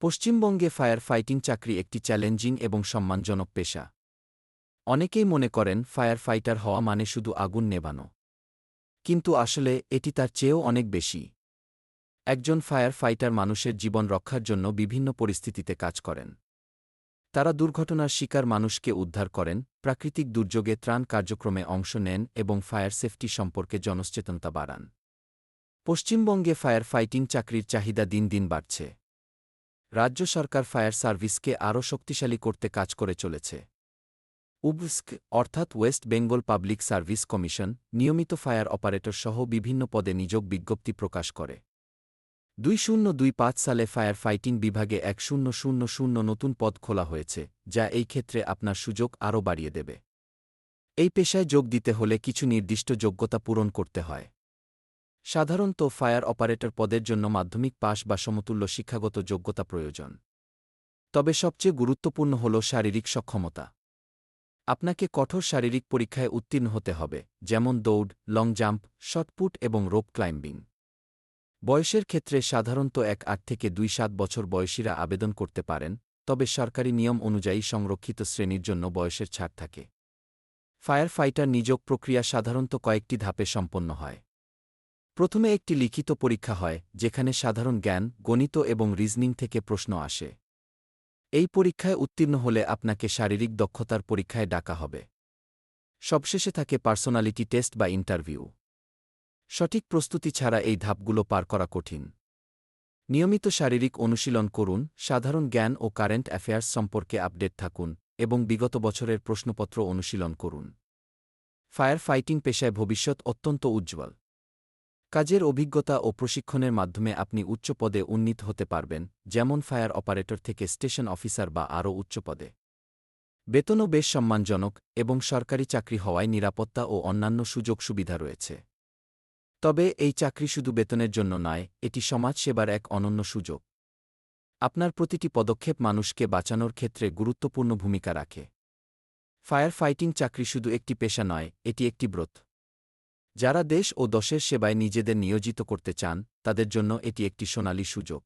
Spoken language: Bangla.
পশ্চিমবঙ্গে ফায়ার ফাইটিং চাকরি একটি চ্যালেঞ্জিং এবং সম্মানজনক পেশা। অনেকেই মনে করেন ফায়ার ফাইটার হওয়া মানে শুধু আগুন নেভানো। কিন্তু আসলে, এটি তার চেয়েও অনেক বেশি। একজন ফায়ার ফাইটার মানুষের জীবন রক্ষার জন্য বিভিন্ন পরিস্থিতিতে কাজ করেন। তারা দুর্ঘটনার শিকার মানুষকে উদ্ধার করেন, প্রাকৃতিক দুর্যোগে ত্রাণ কার্যক্রমে অংশ নেন এবং ফায়ার সেফটি সম্পর্কে জনসচেতনতা বাড়ান। পশ্চিমবঙ্গে ফায়ার ফাইটিং চাকরির চাহিদা দিন দিন বাড়ছে। রাজ্য সরকার ফায়ার সার্ভিসকে আরও শক্তিশালী করতে কাজ করে চলেছে। উবস্ক, অর্থাৎ West Bengal Public Service Commission, নিয়মিত ফায়ার অপারেটর সহ বিভিন্ন পদে নিযোগ বিজ্ঞপ্তি প্রকাশ করে। দুই শূন্য দুই পাঁচ সালে ফায়ার ফাইটিং বিভাগে এক শূন্য শূন্য শূন্য নতুন পদ খোলা হয়েছে, যা এই ক্ষেত্রে আপনার সুযোগ আরও বাড়িয়ে দেবে। এই পেশায় যোগ দিতে হলে কিছু নির্দিষ্ট যোগ্যতা পূরণ করতে হয়। সাধারণত ফায়ার অপারেটর পদের জন্য মাধ্যমিক পাশ বা সমতুল্য শিক্ষাগত যোগ্যতা প্রয়োজন। তবে সবচেয়ে গুরুত্বপূর্ণ হল শারীরিক সক্ষমতা। আপনাকে কঠোর শারীরিক পরীক্ষায় উত্তীর্ণ হতে হবে, যেমন দৌড়, লং জাম্প শটপুট এবং রোপ ক্লাইম্বিং। বয়সের ক্ষেত্রে সাধারণত এক আট থেকে দুই সাত বছর বয়সীরা আবেদন করতে পারেন, তবে সরকারি নিয়ম অনুযায়ী সংরক্ষিত শ্রেণির জন্য বয়সের ছাড় থাকে। ফায়ার ফাইটার নিযোগ প্রক্রিয়া সাধারণত কয়েকটি ধাপে সম্পন্ন হয়। প্রথমে একটি লিখিত পরীক্ষা হয়, যেখানে সাধারণ জ্ঞান, গণিত এবং রিজনিং থেকে প্রশ্ন আসে। এই পরীক্ষায় উত্তীর্ণ হলে আপনাকে শারীরিক দক্ষতার পরীক্ষায় ডাকা হবে। সবশেষে থাকে পার্সোনালিটি টেস্ট বা ইন্টারভিউ। সঠিক প্রস্তুতি ছাড়া এই ধাপগুলো পার করা কঠিন। নিয়মিত শারীরিক অনুশীলন করুন, সাধারণ জ্ঞান ও কারেন্ট অ্যাফেয়ার্স সম্পর্কে আপডেট থাকুন এবং বিগত বছরের প্রশ্নপত্র অনুশীলন করুন। ফায়ার ফাইটিং পেশায় ভবিষ্যৎ অত্যন্ত উজ্জ্বল। কাজের অভিজ্ঞতা ও প্রশিক্ষণের মাধ্যমে আপনি উচ্চ পদে উন্নীত হতে পারবেন, যেমন ফায়ার অপারেটর থেকে স্টেশন অফিসার বা আরও উচ্চ পদে। বেতনও বেশ সম্মানজনক এবং সরকারি চাকরি হওয়ায় নিরাপত্তা ও অন্যান্য সুযোগ সুবিধা রয়েছে। তবে এই চাকরি শুধু বেতনের জন্য নয়, এটি সমাজসেবার এক অনন্য সুযোগ। আপনার প্রতিটি পদক্ষেপ মানুষকে বাঁচানোর ক্ষেত্রে গুরুত্বপূর্ণ ভূমিকা রাখে। ফায়ার ফাইটিং চাকরি শুধু একটি পেশা নয়, এটি একটি ব্রত। যারা দেশ ও দশের সেবায় নিজেদের নিয়োজিত করতে চান, তাদের জন্য এটি একটি সোনালী সুযোগ।